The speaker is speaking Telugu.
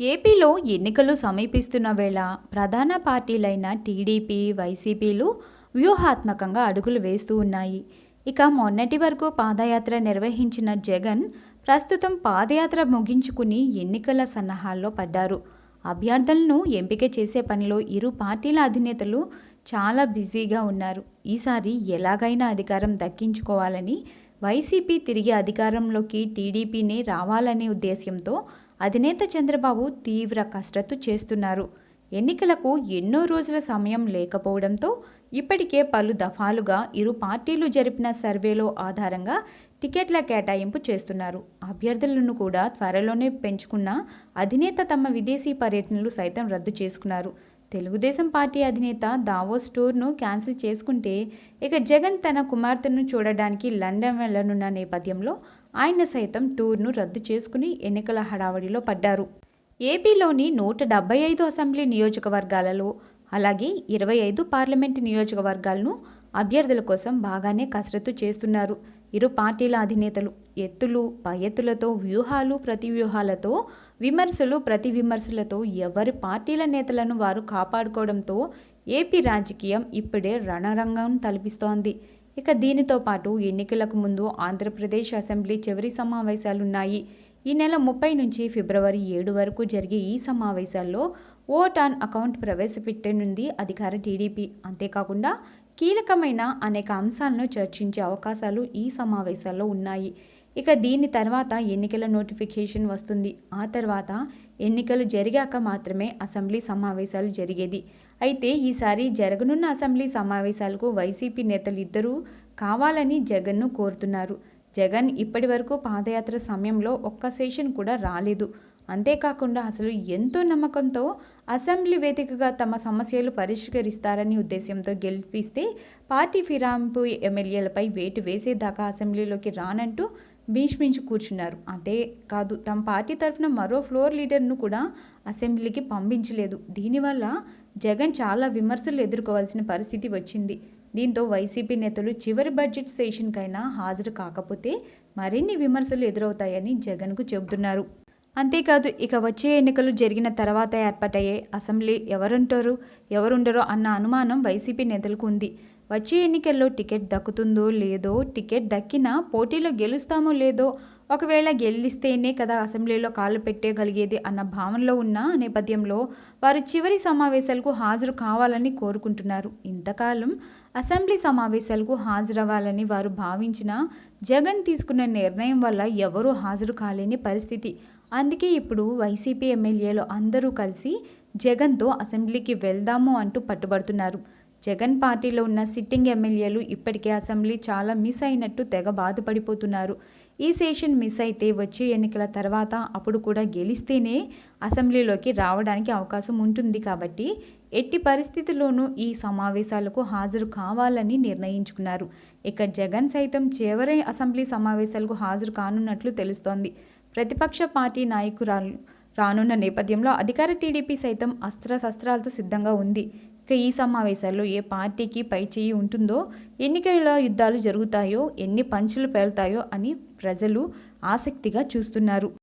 ఏపీలో ఎన్నికలు సమీపిస్తున్న వేళ ప్రధాన పార్టీలైన టీడీపీ వైసీపీలు వ్యూహాత్మకంగా అడుగులు వేస్తూ ఉన్నాయి. ఇక మొన్నటి వరకు పాదయాత్ర నిర్వహించిన జగన్ ప్రస్తుతం పాదయాత్ర ముగించుకుని ఎన్నికల సన్నాహాల్లో పడ్డారు. అభ్యర్థులను ఎంపిక చేసే పనిలో ఇరు పార్టీల అధినేతలు చాలా బిజీగా ఉన్నారు. ఈసారి ఎలాగైనా అధికారం దక్కించుకోవాలని వైసీపీ తిరిగి అధికారంలోకి టీడీపీనే రావాలనే ఉద్దేశ్యంతో అధినేత చంద్రబాబు తీవ్ర కసరత్తు చేస్తున్నారు. ఎన్నికలకు ఎన్నో రోజుల సమయం లేకపోవడంతో ఇప్పటికే పలు దఫాలుగా ఇరు పార్టీలు జరిపిన సర్వేలో ఆధారంగా టికెట్ల కేటాయింపు చేస్తున్నారు. అభ్యర్థులను కూడా త్వరలోనే పెంచుకున్న అధినేత తమ విదేశీ పర్యటనలు సైతం రద్దు చేసుకున్నారు. తెలుగుదేశం పార్టీ అధినేత దావోస్ టూర్ను క్యాన్సిల్ చేసుకుంటే ఇక జగన్ తన కుమార్తెను చూడడానికి లండన్ వెళ్ళనున్న నేపథ్యంలో ఆయన సైతం టూర్ను రద్దు చేసుకుని ఎన్నికల హడావడిలో పడ్డారు. ఏపీలోని నూట డెబ్బై ఐదు అసెంబ్లీ నియోజకవర్గాలలో అలాగే ఇరవై ఐదు పార్లమెంటు నియోజకవర్గాలను అభ్యర్థుల కోసం బాగానే కసరత్తు చేస్తున్నారు. ఇరు పార్టీల అధినేతలు ఎత్తులు పై ఎత్తులతో వ్యూహాలు ప్రతి వ్యూహాలతో విమర్శలు ప్రతి విమర్శలతో ఎవరి పార్టీల నేతలను వారు కాపాడుకోవడంతో ఏపీ రాజకీయం ఇప్పుడే రణరంగం తలపిస్తోంది. ఇక దీనితో పాటు ఎన్నికలకు ముందు ఆంధ్రప్రదేశ్ అసెంబ్లీ చివరి సమావేశాలున్నాయి. ఈ నెల ముప్పై నుంచి ఫిబ్రవరి ఏడు వరకు జరిగే ఈ సమావేశాల్లో ఓట్ ఆన్ అకౌంట్ ప్రవేశపెట్టనుంది అధికార టీడీపీ. అంతేకాకుండా కీలకమైన అనేక అంశాలను చర్చించే అవకాశాలు ఈ సమావేశాల్లో ఉన్నాయి. ఇక దీని తర్వాత ఎన్నికల నోటిఫికేషన్ వస్తుంది. ఆ తర్వాత ఎన్నికలు జరిగాక మాత్రమే అసెంబ్లీ సమావేశాలు జరిగేది. అయితే ఈసారి జరగనున్న అసెంబ్లీ సమావేశాలకు వైసీపీ నేతలు ఇద్దరూ కావాలని జగన్ను కోరుతున్నారు. జగన్ ఇప్పటి వరకు పాదయాత్ర సమయంలో ఒక్క సెషన్ కూడా రాలేదు. అంతేకాకుండా అసలు ఎంతో నమ్మకంతో అసెంబ్లీ వేదికగా తమ సమస్యలు పరిష్కరిస్తారని ఉద్దేశంతో గెలిపిస్తే పార్టీ ఫిరాంపు ఎమ్మెల్యేలపై వేటు వేసేదాకా అసెంబ్లీలోకి రానంటూ భీష్మించి కూర్చున్నారు. అంతేకాదు తమ పార్టీ తరఫున మరో ఫ్లోర్ లీడర్ను కూడా అసెంబ్లీకి పంపించలేదు. దీనివల్ల జగన్ చాలా విమర్శలు ఎదుర్కోవాల్సిన పరిస్థితి వచ్చింది. దీంతో వైసీపీ నేతలు చివరి బడ్జెట్ సెషన్కైనా హాజరు కాకపోతే మరిన్ని విమర్శలు ఎదురవుతాయని జగన్కు చెబుతున్నారు. అంతేకాదు ఇక వచ్చే ఎన్నికలు జరిగిన తర్వాత ఏర్పాటయ్యే అసెంబ్లీ ఎవరుంటారు ఎవరుండరో అన్న అనుమానం వైసీపీ నేతలకు ఉంది. వచ్చే ఎన్నికల్లో టికెట్ దక్కుతుందో లేదో టికెట్ దక్కినా పోటీలో గెలుస్తామో లేదో ఒకవేళ గెలిస్తేనే కదా అసెంబ్లీలో కాళ్ళు పెట్టగలిగేది అన్న భావనలో ఉన్న నేపథ్యంలో వారు చివరి సమావేశాలకు హాజరు కావాలని కోరుకుంటున్నారు. ఇంతకాలం అసెంబ్లీ సమావేశాలకు హాజరవ్వాలని వారు భావించిన జగన్ తీసుకున్న నిర్ణయం వల్ల ఎవరూ హాజరు కాలేని పరిస్థితి. అందుకే ఇప్పుడు వైసీపీ ఎమ్మెల్యేలు అందరూ కలిసి జగన్తో అసెంబ్లీకి వెళ్దాము అంటూ పట్టుబడుతున్నారు. జగన్ పార్టీలో ఉన్న సిట్టింగ్ ఎమ్మెల్యేలు ఇప్పటికే అసెంబ్లీ చాలా మిస్ అయినట్టు తెగ బాధపడిపోతున్నారు. ఈ సెషన్ మిస్ అయితే వచ్చే ఎన్నికల తర్వాత అప్పుడు కూడా గెలిస్తేనే అసెంబ్లీలోకి రావడానికి అవకాశం ఉంటుంది కాబట్టి ఎట్టి పరిస్థితుల్లోనూ ఈ సమావేశాలకు హాజరు కావాలని నిర్ణయించుకున్నారు. ఇక జగన్ సైతం చివరి అసెంబ్లీ సమావేశాలకు హాజరు కానున్నట్లు తెలుస్తోంది. ప్రతిపక్ష పార్టీ నాయకురాలు రానున్న నేపథ్యంలో అధికార టీడీపీ సైతం అస్త్రశస్త్రాలతో సిద్ధంగా ఉంది. ఇక ఈ సమావేశాల్లో ఏ పార్టీకి పై చేయి ఉంటుందో ఎన్నికల యుద్ధాలు జరుగుతాయో ఎన్ని పంచులు పేలుతాయో అని ప్రజలు ఆసక్తిగా చూస్తున్నారు.